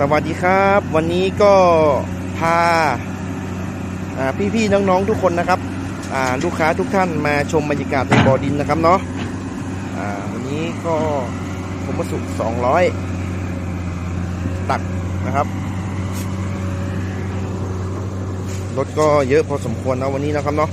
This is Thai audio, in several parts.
สวัสดีครับ วันนี้ก็พาพี่ๆน้องๆทุกคนนะครับลูกค้าทุกท่านมาชมบรรยากาศในบ่อดินนะครับเนาะวันนี้ก็ผมมาสุก200 ตักนะครับรถก็เยอะพอสมควรนะวันนี้นะครับเนาะ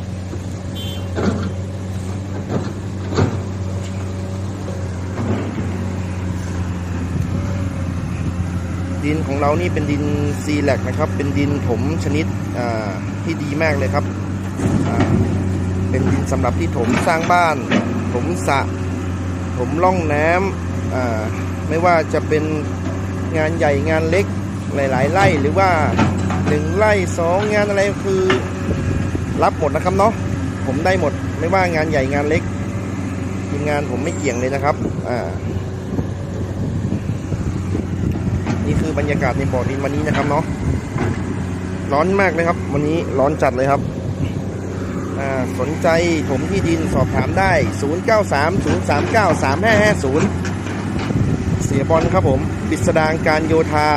ดินของเรานี่เป็นดินซีแลกนะครับ เป็นดินถมชนิดที่ดีมากเลยครับเป็นดินสำหรับที่ถมสร้างบ้าน ถมสระถมร่องน้ำอ่าไม่ว่าจะเป็นงานใหญ่งานเล็กหลายๆไร่หรือว่าหนึ่งไร่สองงานอะไรคือ รับหมดนะครับเนาะผมได้หมดไม่ว่างานใหญ่งานเล็กทีมงานผมไม่เกี่ยงเลยนะครับอ่า นี่คือบรรยากาศในบ่อดินวันนี้นะครับเนาะร้อนมากเลยครับ วันนี้ร้อนจัดเลยครับสนใจผมที่ดินสอบถามได้ 0930393550 เสียบอลครับผมปิสดางการโยธา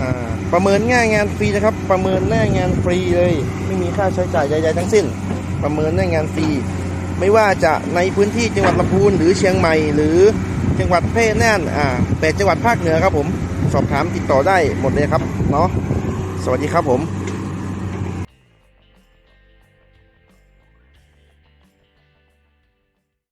อ่าประเมินง่ายงานฟรีนะครับ ประเมินหน้างานฟรีเลย ไม่มีค่าใช้จ่ายใดๆทั้งสิ้น ประเมินหน้างานฟรี ไม่ว่าจะในพื้นที่จังหวัดลำพูนหรือเชียงใหม่หรือ จังหวัดเพชร่น่านอ่าแปดจังหวัดภาคเหนือครับผม สอบถามติดต่อได้หมดเลยครับเนาะสวัสดีครับผม